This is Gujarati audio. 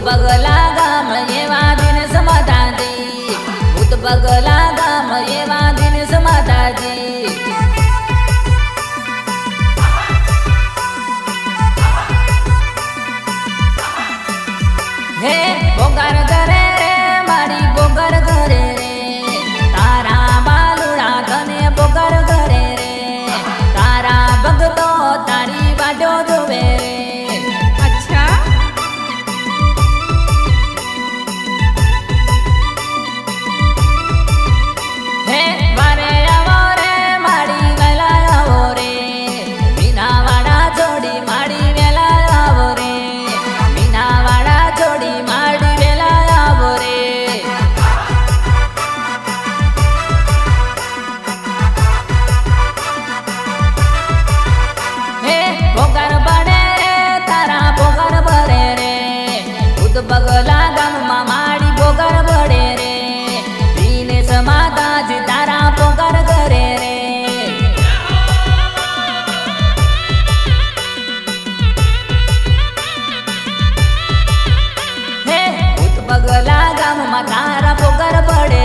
બગલા ગામ એવા દિન સમાધાજી ભૂત બગલા ગામ એવા દિન સમાધાજી હે ભોગાર ઘરે ગામમાં માડી પોગર ભળે રે. પીને સમાતા જ તારા પોગર કરે રે. હે, ભૂત બગલા ગામમાં તારા ભોગર ભળે